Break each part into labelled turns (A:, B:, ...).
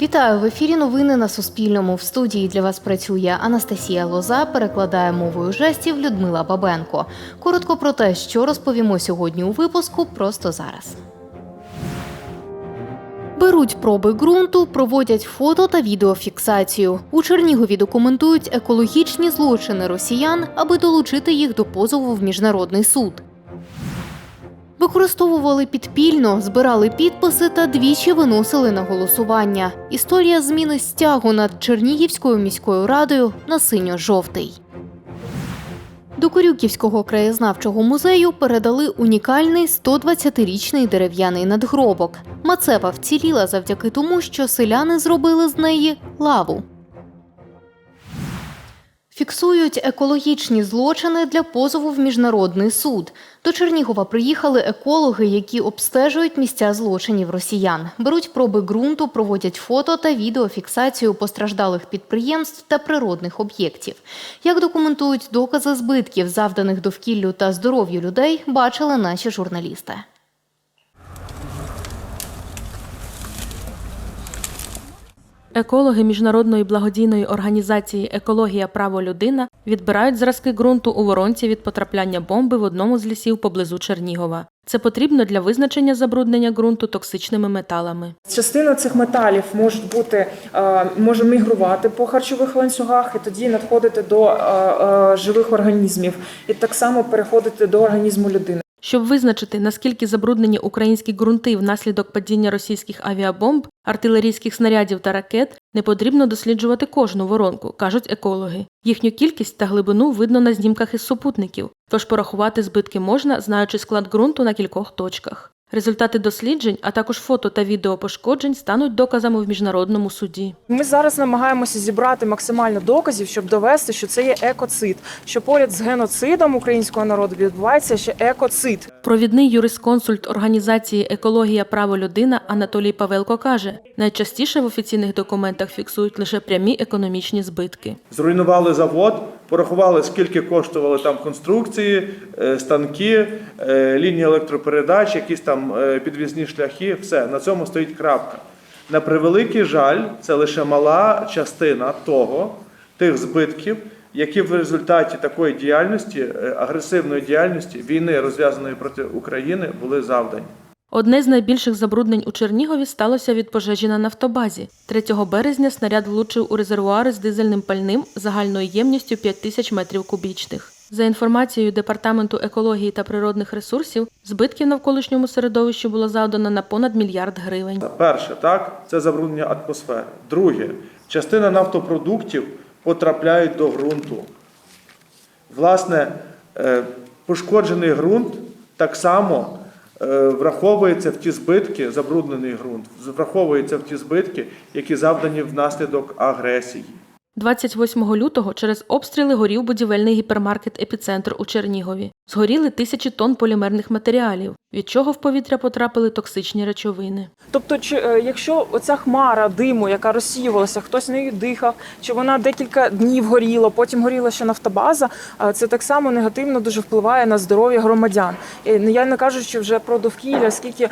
A: Вітаю в ефірі. Новини на Суспільному. В студії для вас працює Анастасія Лоза. Перекладає мовою жестів Людмила Бабенко. Коротко про те, що розповімо сьогодні у випуску, просто зараз. Беруть проби ґрунту, проводять фото та відеофіксацію. У Чернігові документують екологічні злочини росіян, аби долучити їх до позову в міжнародний суд. Використовували підпільно, збирали підписи та двічі виносили на голосування. Історія зміни стягу над Чернігівською міською радою на синьо-жовтий. До Корюківського краєзнавчого музею передали унікальний 120-річний дерев'яний надгробок. Мацепа вціліла завдяки тому, що селяни зробили з неї лаву. Фіксують екологічні злочини для позову в міжнародний суд. До Чернігова приїхали екологи, які обстежують місця злочинів росіян. Беруть проби ґрунту, проводять фото та відеофіксацію постраждалих підприємств та природних об'єктів. Як документують докази збитків, завданих довкіллю та здоров'ю людей, бачили наші журналісти.
B: Екологи міжнародної благодійної організації Екологія Право людина відбирають зразки ґрунту у воронці від потрапляння бомби в одному з лісів поблизу Чернігова. Це потрібно для визначення забруднення ґрунту токсичними металами.
C: Частина цих металів може бути е, може мігрувати по харчових ланцюгах і тоді надходити до е, е, живих організмів, і так само переходити до організму людини.
B: Щоб визначити, наскільки забруднені українські ґрунти внаслідок падіння російських авіабомб, артилерійських снарядів та ракет, не потрібно досліджувати кожну воронку, кажуть екологи. Їхню кількість та глибину видно на знімках із супутників, тож порахувати збитки можна, знаючи склад ґрунту на кількох точках. Результати досліджень, а також фото та відео пошкоджень стануть доказами в міжнародному суді.
C: Ми зараз намагаємося зібрати максимально доказів, щоб довести, що це є екоцид, що поряд з геноцидом українського народу відбувається ще екоцид.
B: Провідний юрисконсульт організації Екологія Право людина Анатолій Павелко каже: найчастіше в офіційних документах фіксують лише прямі економічні збитки.
D: Зруйнували завод, порахували, скільки коштували там конструкції, е, станки, е, лінії електропередач, якісь там е, підвізні шляхи. Все, на цьому стоїть крапка. На превеликий жаль, це лише мала частина того, тих збитків, які в результаті такої діяльності, агресивної діяльності, війни, розв'язаної проти України, були завдані.
B: Одне з найбільших забруднень у Чернігові сталося від пожежі на нафтобазі. 3 березня снаряд влучив у резервуари з дизельним пальним загальною ємністю 5 тисяч метрів кубічних. За інформацією Департаменту екології та природних ресурсів, збитків навколишньому середовищу було завдано на понад мільярд гривень.
D: Перше, так, це забруднення атмосфери. Друге, частина нафтопродуктів потрапляють до ґрунту. Власне, е, пошкоджений ґрунт так само враховується в ті збитки, забруднений ґрунт, враховується в ті збитки, які завдані внаслідок агресії.
B: 28 лютого через обстріли горів будівельний гіпермаркет Епіцентр у Чернігові. Згоріли тисячі тонн полімерних матеріалів, від чого в повітря потрапили токсичні речовини.
C: Тобто, чи е, якщо оця хмара диму, яка розсіювалася, хтось нею дихав, чи вона декілька днів горіла, потім горіла ще нафтобаза, це так само негативно дуже впливає на здоров'я громадян. Я не кажу, що вже про довкілля, скільки,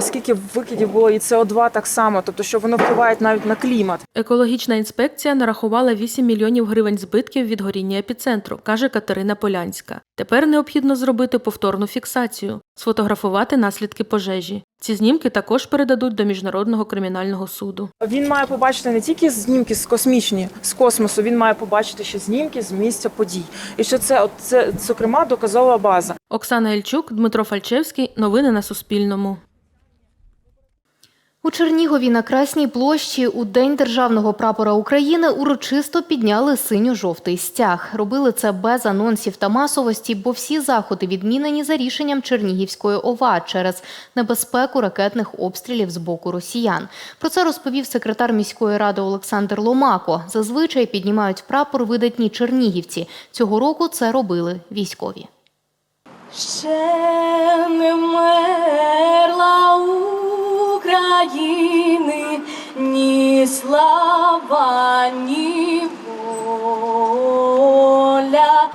C: скільки викидів було і СО2 так само, тобто що воно впливає навіть на клімат.
B: Екологічна інспекція нарахувала 8 мільйонів гривень збитків від горіння епіцентру, каже Катерина Полянська. Тепер необхідно зробити повторну фіксацію, сфотографувати наслідки пожежі. Ці знімки також передадуть до міжнародного кримінального суду.
C: Він має побачити не тільки знімки з космічні з космосу, він має побачити ще знімки з місця подій. І що це, от це зокрема доказова база.
B: Оксана Ільчук, Дмитро Фальчевський. Новини на Суспільному.
A: У Чернігові на Красній площі у День державного прапора України урочисто підняли синьо-жовтий стяг. Робили це без анонсів та масовості, бо всі заходи відмінені за рішенням Чернігівської ОВА через небезпеку ракетних обстрілів з боку росіян. Про це розповів секретар міської ради Олександр Ломако. Зазвичай піднімають прапор видатні чернігівці. Цього року це робили військові.
E: Ще не вмерла України ні слава, ні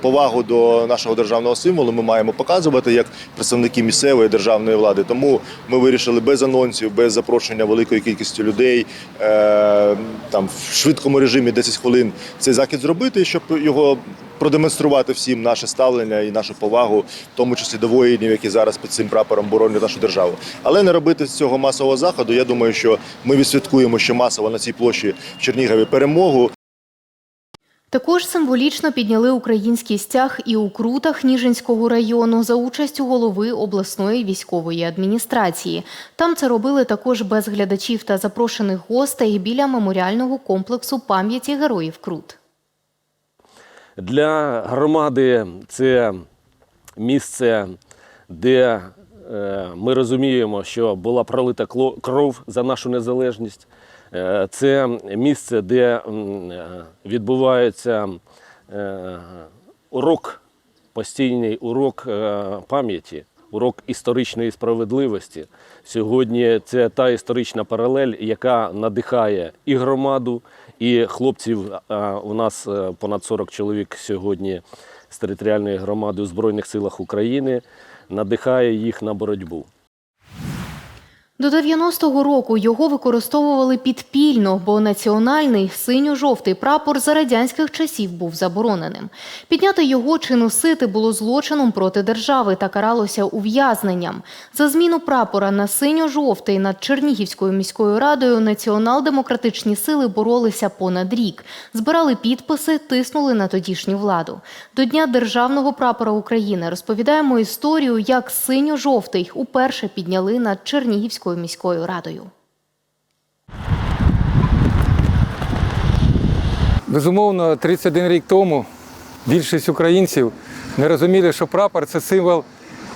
F: повагу до нашого державного символу ми маємо показувати як представники місцевої державної влади. Тому ми вирішили без анонсів, без запрошення великої кількості людей е, там в швидкому режимі 10 хвилин цей захід зробити, щоб його продемонструвати всім наше ставлення і нашу повагу, в тому числі до воїнів, які зараз під цим прапором боронять нашу державу. Але не робити з цього масового заходу. Я думаю, що ми відсвяткуємо ще масово на цій площі в Чернігові перемогу.
A: Також символічно підняли український стяг і у Крутах Ніжинського району за участю голови обласної військової адміністрації. Там це робили також без глядачів та запрошених гостей біля меморіального комплексу пам'яті героїв Крут.
G: Для громади це місце, де е, ми розуміємо, що була пролита кров за нашу незалежність. Е, Це місце, де е, відбувається е, урок, постійний урок пам'яті, урок історичної справедливості. Сьогодні це та історична паралель, яка надихає і громаду, і хлопців. У нас понад 40 чоловік сьогодні з територіальної громади у Збройних силах України, надихає їх на боротьбу.
A: До 90-го року його використовували підпільно, бо національний синьо-жовтий прапор за радянських часів був забороненим. Підняти його чи носити було злочином проти держави та каралося ув'язненням. За зміну прапора на синьо-жовтий над Чернігівською міською радою націонал-демократичні сили боролися понад рік, збирали підписи, тиснули на тодішню владу. До Дня державного прапора України розповідаємо історію, як синьо-жовтий уперше підняли над Чернігівською міською радою.
H: Безумовно, 31 рік тому більшість українців не розуміли, що прапор це символ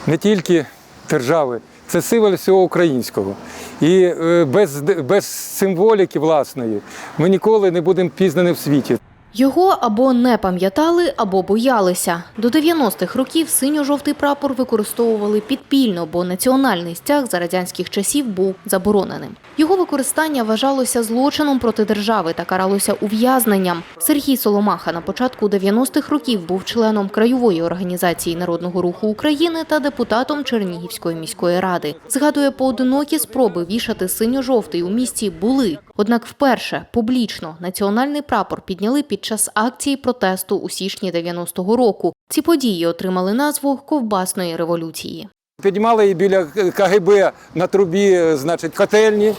H: не тільки держави, це символ всього українського. І е, без, без символіки власної ми ніколи не будемо пізнані в світі.
A: Його або не пам'ятали, або боялися. До 90-х років синьо-жовтий прапор використовували підпільно, бо національний стяг за радянських часів був забороненим. Його використання вважалося злочином проти держави та каралося ув'язненням. Сергій Соломаха на початку 90-х років був членом краєвої організації Народного руху України та депутатом Чернігівської міської ради. Згадує, поодинокі спроби вішати синьо-жовтий у місті були. Однак вперше публічно національний прапор підняли під час акції протесту у січні 90-го року. Ці події отримали назву ковбасної революції.
H: Піднімали її біля КГБ на трубі, значить, котельні.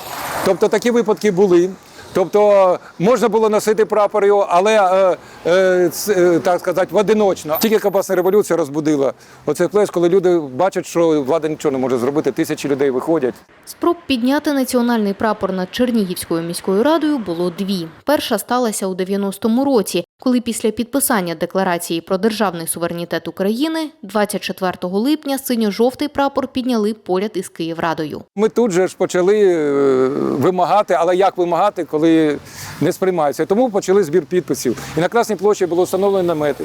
H: Тобто такі випадки були. Тобто можна було носити прапор його, але е, е, е, так сказати, в одиночно. Тільки Кабасна революція розбудила оцей плес, коли люди бачать, що влада нічого не може зробити, тисячі людей виходять.
A: Спроб підняти національний прапор над Чернігівською міською радою було дві. Перша сталася у 90-му році, коли після підписання декларації про державний суверенітет України 24 липня синьо-жовтий прапор підняли поряд із Київрадою.
H: Ми тут же ж почали е, вимагати, але як вимагати, коли не сприймається. Тому почали збір підписів. І на Красній площі було встановлено намети.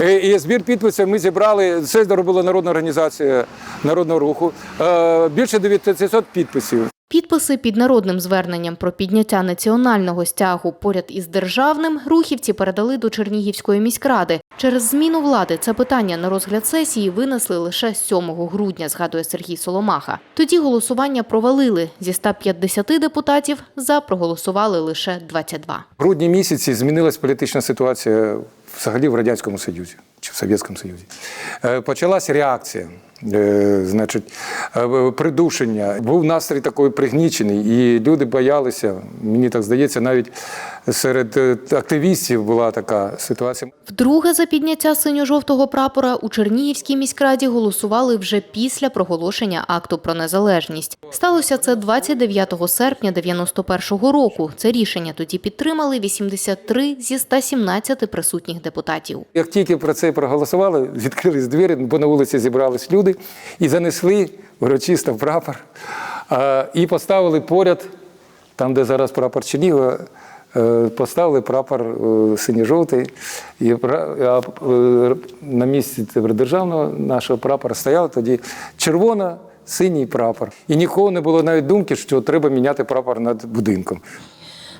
H: Е, І збір підписів ми зібрали, це зробила народна організація народного руху. е, Більше 900 підписів.
A: Підписи під народним зверненням про підняття національного стягу поряд із державним рухівці передали до Чернігівської міськради. Через зміну влади це питання на розгляд сесії винесли лише 7 грудня, згадує Сергій Соломаха. Тоді голосування провалили. Зі 150 депутатів за проголосували лише 22.
H: В грудні місяці змінилась політична ситуація взагалі в Радянському Союзі чи в Совєтському Союзі. Е, Почалася реакція. е, Значить, придушення. Був настрій такий пригнічений, і люди боялися. Мені так здається, навіть серед е, активістів була така ситуація.
A: Вдруге за підняття синьо-жовтого прапора у Чернігівській міськраді голосували вже після проголошення акту про незалежність. Сталося це 29 серпня 91-го року. Це рішення тоді підтримали 83 зі 117 присутніх депутатів.
H: Як тільки про це проголосували, відкрились двері, бо на вулиці зібрались люди і занесли урочисто прапор і поставили поряд, там, де зараз прапор Чернігова, е, поставили прапор е, синьо-жовтий. І е, на місці державного нашого прапора стояв тоді червона. Синій прапор. І нікого не було навіть думки, що треба міняти прапор над будинком.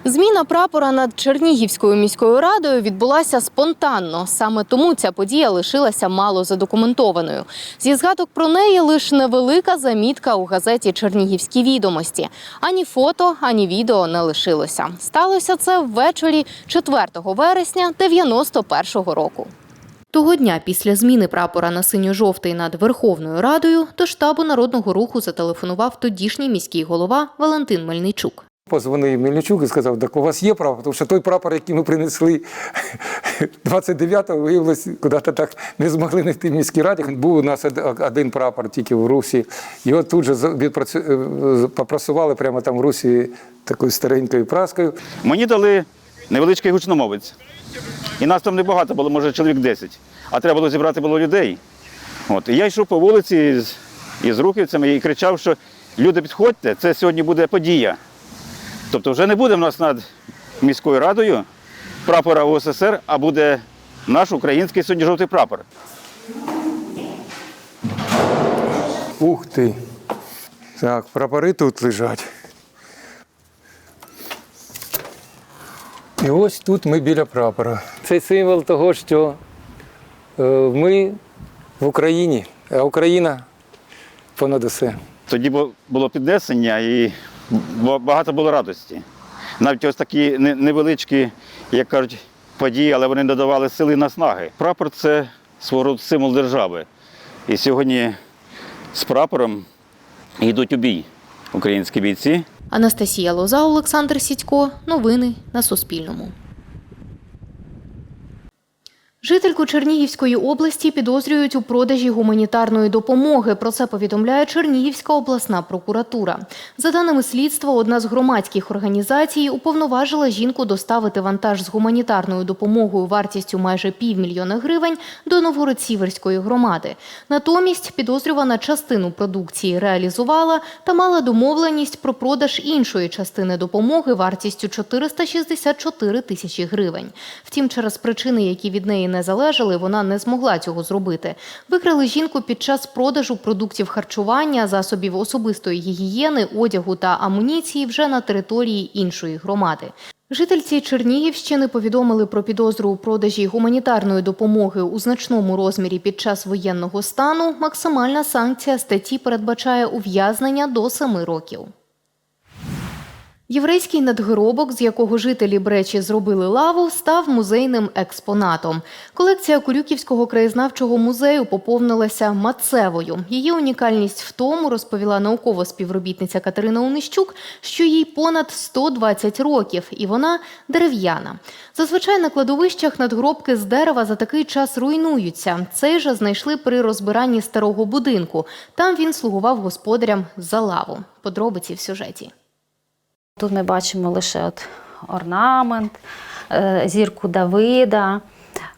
A: Зміна прапора над Чернігівською міською радою відбулася спонтанно. Саме тому ця подія лишилася мало задокументованою. Зі згадок про неї лише невелика замітка у газеті Чернігівські відомості. Ані фото, ані відео не лишилося. Сталося це ввечері 4 вересня 91-го року. Того дня після зміни прапора на синьо-жовтий над Верховною Радою до штабу народного руху зателефонував тодішній міський голова Валентин Мельничук.
H: Позвонив Мельничук і сказав, так у вас є прапор, тому що той прапор, який ми принесли 29-го, виявилось, куди-то так не змогли знайти в міській раді. Був у нас один прапор тільки в Русі. Його тут же е, попрасували прямо там в Русі такою старенькою праскою.
I: Мені дали невеличкий гучномовець. І нас там небагато було, може, чоловік 10. А треба було зібрати було людей. От. І я йшов по вулиці з, із рухівцями і кричав, що люди підходьте, це сьогодні буде подія. Тобто вже не буде в нас над міською радою прапора УССР, а буде наш український синьо-жовтий прапор.
H: Ух ти. Так, прапори тут лежать. І ось тут ми біля прапора. Це символ того, що е, ми в Україні, а Україна понад усе.
I: Тоді було піднесення і багато було радості. Навіть ось такі невеличкі, як кажуть, події, але вони додавали сили і наснаги. Прапор це свого роду символ держави. І сьогодні з прапором йдуть у бій українські бійці.
A: Анастасія Лоза, Олександр Сідько. Новини на Суспільному. Жительку Чернігівської області підозрюють у продажі гуманітарної допомоги. Про це повідомляє Чернігівська обласна прокуратура. За даними слідства, одна з громадських організацій уповноважила жінку доставити вантаж з гуманітарною допомогою вартістю майже півмільйона гривень до Новгород-Сіверської громади. Натомість підозрювана частину продукції реалізувала та мала домовленість про продаж іншої частини допомоги вартістю 464 тисячі гривень. Втім, через причини, які від неї не залежали, вона не змогла цього зробити. Викрали жінку під час продажу продуктів харчування, засобів особистої гігієни, одягу та амуніції вже на території іншої громади. Жительці Чернігівщини повідомили про підозру у продажі гуманітарної допомоги у значному розмірі під час воєнного стану. Максимальна санкція статті передбачає ув'язнення до семи років. Єврейський надгробок, з якого жителі Бречі зробили лаву, став музейним експонатом. Колекція Курюківського краєзнавчого музею поповнилася мацевою. Її унікальність в тому, розповіла наукова співробітниця Катерина Унищук, що їй понад 120 років, і вона дерев'яна. Зазвичай на кладовищах надгробки з дерева за такий час руйнуються. Цей же знайшли при розбиранні старого будинку. Там він слугував господарям за лаву. Подробиці в сюжеті.
J: Тут ми бачимо лише от орнамент, е, зірку Давида.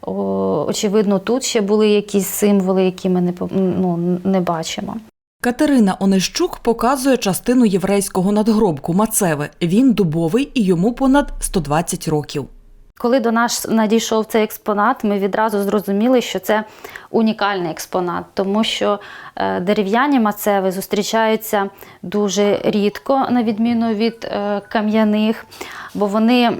J: Очевидно, тут ще були якісь символи, які ми не, ну, не бачимо.
K: Катерина Онищук показує частину єврейського надгробку Мацеви. Він дубовий і йому понад 120 років.
J: Коли до нас надійшов цей експонат, ми відразу зрозуміли, що це унікальний експонат, тому що е, дерев'яні мацеви зустрічаються дуже рідко, на відміну від е, кам'яних, бо вони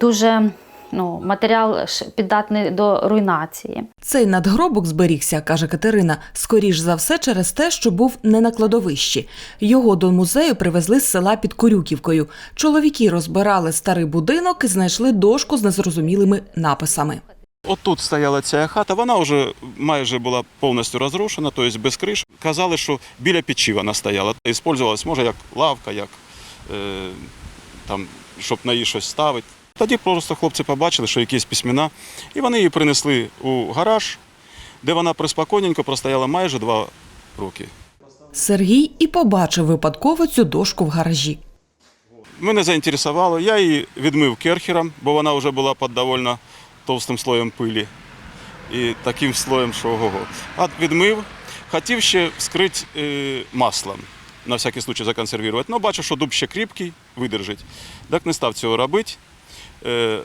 J: дуже ну, матеріал піддатний до руйнації.
K: Цей надгробок зберігся, каже Катерина, скоріш за все через те, що був не на кладовищі. Його до музею привезли з села під Корюківкою. Чоловіки розбирали старий будинок і знайшли дошку з незрозумілими написами.
L: От тут стояла ця хата, вона вже майже була повністю розрушена, тобто без криш. Казали, що біля печі вона стояла. Іспользувалась, може, як лавка, як е, там, щоб на її щось ставити. Тоді просто хлопці побачили, що якісь письмена, і вони її принесли у гараж, де вона приспокійненько простояла майже два роки.
K: Сергій і побачив випадково цю дошку в гаражі.
L: Мене заінтересувало, я її відмив керхером, бо вона вже була під доволі товстим слоєм пилі і таким слоєм, що ого. А відмив, хотів ще вскрити е, маслом, на всякий случай законсервувати. Ну, бачу, що дуб ще кріпкий, видержить. Так не став цього робити. Е,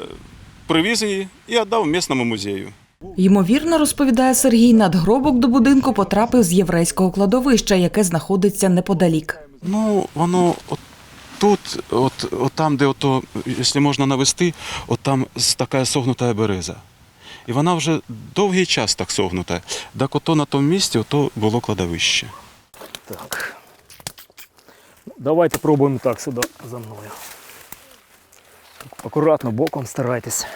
L: привіз її і віддав місному музею.
K: Ймовірно, розповідає Сергій, надгробок до будинку потрапив з єврейського кладовища, яке знаходиться неподалік.
L: Ну, воно от тут, от, от там, де ото, якщо можна навести, от там така согнута береза. І вона вже довгий час так согнута. Так ото на тому місці ото було кладовище.
M: Так. Давайте пробуємо так сюди за мною. Акуратно боком старайтесь.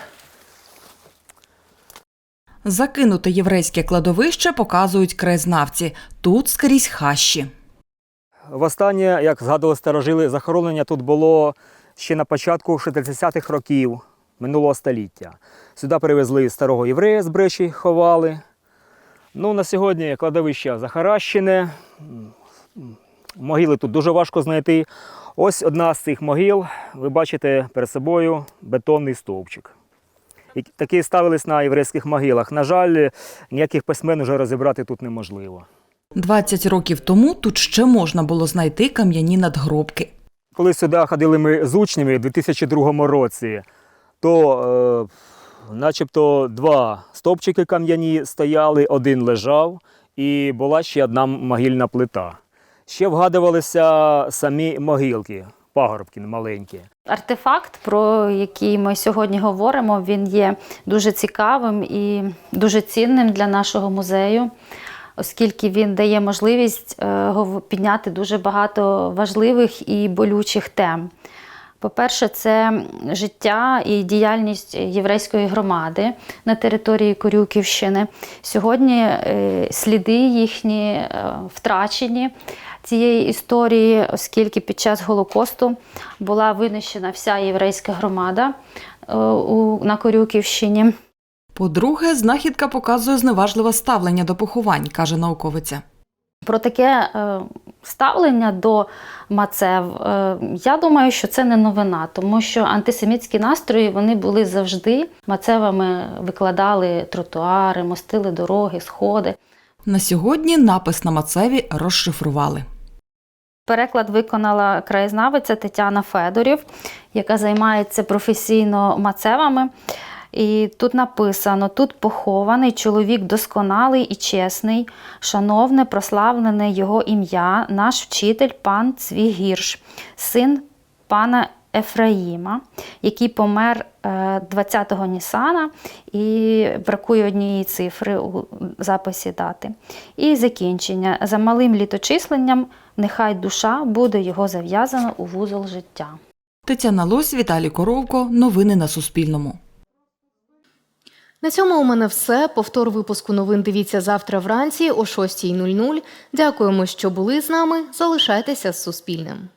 K: Закинуте єврейське кладовище показують краєзнавці. Тут скрізь хащі.
M: Востаннє, як згадували старожили, захоронення тут було ще на початку 60-х років минулого століття. Сюди привезли старого єврея з Бреші, ховали. Ну, на сьогодні кладовище захаращене. Могили тут дуже важко знайти. Ось одна з цих могил. Ви бачите перед собою бетонний стовпчик. Такі ставились на єврейських могилах. На жаль, ніяких письмен вже розібрати тут неможливо.
K: 20 років тому тут ще можна було знайти кам'яні надгробки.
M: Коли сюди ходили ми з учнями у 2002 році, то е, начебто два стовпчики кам'яні стояли, один лежав, і була ще одна могильна плита. Ще вгадувалися самі могилки, пагорбки маленькі.
J: Артефакт, про який ми сьогодні говоримо, він є дуже цікавим і дуже цінним для нашого музею, оскільки він дає можливість е, підняти дуже багато важливих і болючих тем. По-перше, це життя і діяльність єврейської громади на території Корюківщини. Сьогодні е, сліди їхні е, втрачені цієї історії, оскільки під час Голокосту була винищена вся єврейська громада е, на Корюківщині.
K: По-друге, знахідка показує зневажливе ставлення до поховань, каже науковиця.
J: Про таке е, ставлення до мацев, е, я думаю, що це не новина, тому що антисемітські настрої вони були завжди. Мацевами викладали тротуари, мостили дороги, сходи.
K: На сьогодні напис на мацеві розшифрували.
J: Переклад виконала краєзнавиця Тетяна Федорів, яка займається професійно мацевами. І тут написано: тут похований чоловік досконалий і чесний, шановне, прославлене його ім'я, наш вчитель пан Цвігірш, син пана Ефраїма, який помер е, 20-го Нісана, і бракує однієї цифри у записі дати. І закінчення. За малим літочисленням, нехай душа буде його зав'язана у вузол життя.
K: Тетяна Лось, Віталій Коровко. Новини на Суспільному.
A: На цьому у мене все. Повтор випуску новин дивіться завтра вранці о 6.00. Дякуємо, що були з нами. Залишайтеся з Суспільним.